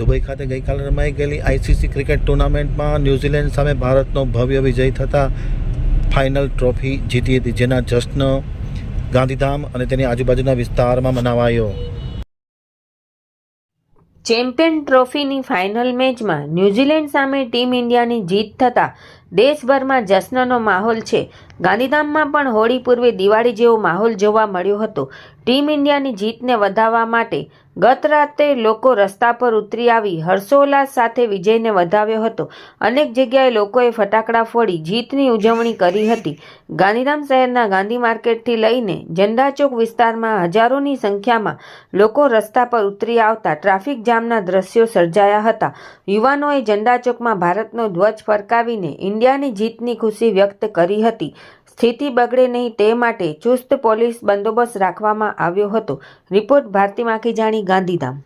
Dubai ખાતે ગઈકાલે રમાઈ ગયેલી આઈસીસી ક્રિકેટ ટુર્નામેન્ટમાં ન્યૂઝીલેન્ડ સામે ભારતનો ભવ્ય વિજય થતાં ફાઇનલ ટ્રોફી જીતી હતી, જેના જશ્ન ગાંધીધામ અને તેની આજુબાજુના વિસ્તારમાં મનાવાયો. ચેમ્પિયન ટ્રોફીની ફાઇનલ મેચમાં ન્યૂઝીલેન્ડ સામે ટીમ ઇન્ડિયાની જીત થતાં દેશભરમાં જશ્નનો માહોલ છે. ગાંધીધામમાં પણ હોળી પૂર્વે દિવાળી જેવો માહોલ જોવા મળ્યો હતો. ટીમ ઇન્ડિયાની જીતને વધાવવા માટે ગત રાતે લોકો રસ્તા પર ઉતરી આવી હર્ષોલ્લાસ સાથે વિજયને વધાવ્યો હતો. અનેક જગ્યાએ લોકોએ ફટાકડા ફોડી જીતની ઉજવણી કરી હતી. ગાંધીધામ શહેરના ગાંધી માર્કેટથી લઈને ઝંડા ચોક વિસ્તારમાં હજારોની સંખ્યામાં લોકો રસ્તા પર ઉતરી આવતા ટ્રાફિક જામના દ્રશ્યો સર્જાયા હતા. યુવાનોએ ઝંડા ચોકમાં ભારતનો ધ્વજ ફરકાવીને ઇન્ડિયાની જીતની ખુશી વ્યક્ત કરી હતી. સ્થિતિ બગડે નહીં તે માટે ચુસ્ત પોલીસ બંદોબસ્ત રાખવામાં આવ્યો હતો. રિપોર્ટ ભારતી માખીજાણી ગાંધીધામ.